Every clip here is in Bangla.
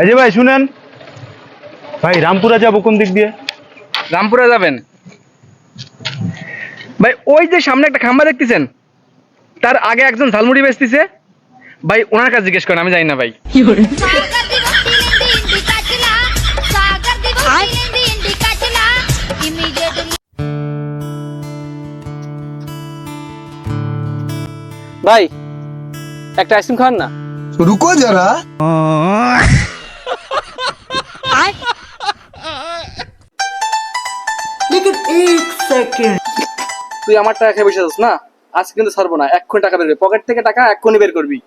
এই যে ভাই শুনেন। ভাই রামপুরা যাব কোন দিক দিয়ে? রামপুরা যাবেন? ভাই ওই যে সামনে একটা খাম্বা দেখতেছেন? তার আগে একজন ঝালমুড়ি বেচতেছে। ভাই ওনার কাছে জিজ্ঞেস করেন আমি জানি না ভাই। ভাই। একটা আইসক্রিম খান না। রুকো যারা লেকিন এক সেকেন্ড তুই আমার টাকা খেয়ে বসে না? আজ কিন্তু ছাড়বো না এক্ষুনি টাকা বের করবি। পকেট থেকে টাকা এক্ষুনি বের করবি।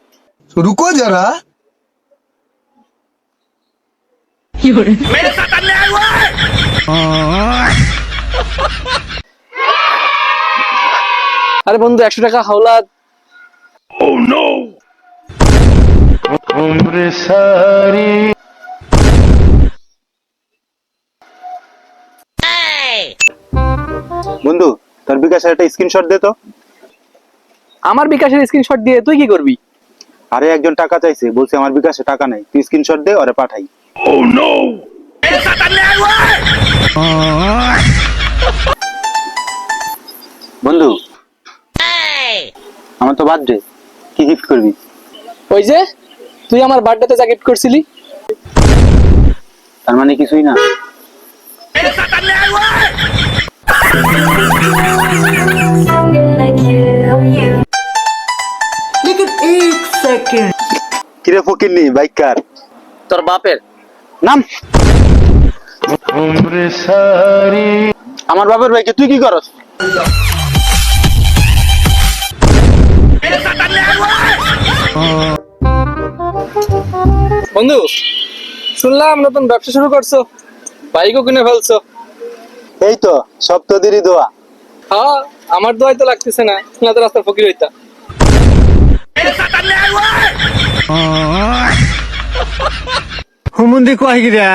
রুকো যারা। আরে বন্ধু একশো টাকা হাওলা ও নো বন্ধু তোর বিকাশের একটা স্ক্রিনশট দে তো। আমার বিকাশের স্ক্রিনশট দিয়ে তুই কি করবি? আরে একজন টাকা চাইছে বলছে আমার বিকাশে টাকা নাই তুই স্ক্রিনশট দে ওরে পাঠাই। বন্ধু আমার তো বার্থডে কি গিফট করবি? ওই যে তুই আমার বার্থডেতে যা গিফট করছিলি। তার মানে কিছুই না। কিরে ফকির নি বাইক কার? তোর বাপের। নাম? আমার বাবার ভাইকে তুই কি করস? বন্ধু শুনলাম নতুন ব্যবসা শুরু করছ। বাইকও কিনে ফেলছো। এই তো সব তোদেরই দোয়া। হ্যাঁ আমার দোয়াই তো লাগতেছে না না তো রাস্তার ফকির হইতা। হুমুন্দি কয় গিরা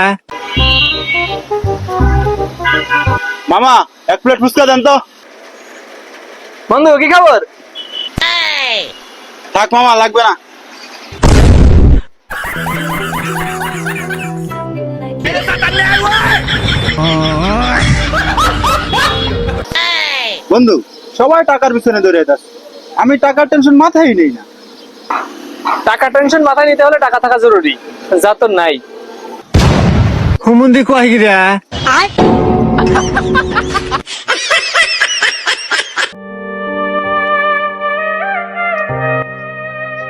মামা এক প্লেট ফুচকা দেন তো। বন্ধু কি খবর? থাক মামা লাগবে না। বন্ধু সবাই টাকার পিছনে দৌড়ে যাচ্ছে। আমি টাকার টেনশন মাথায় নেই না। টাকা টেনশন মাথায় নিতে হলে টাকা থাকা জরুরি যা তো নাই। হুমুন্দি কয় গিরা?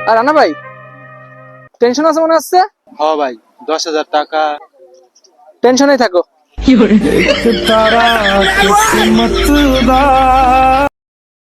আর রানা ভাই টেনশন আছে মনে হচ্ছে? হ ভাই দশ হাজার টাকা। টেনশনেই থাকো। তারা কিসমত দা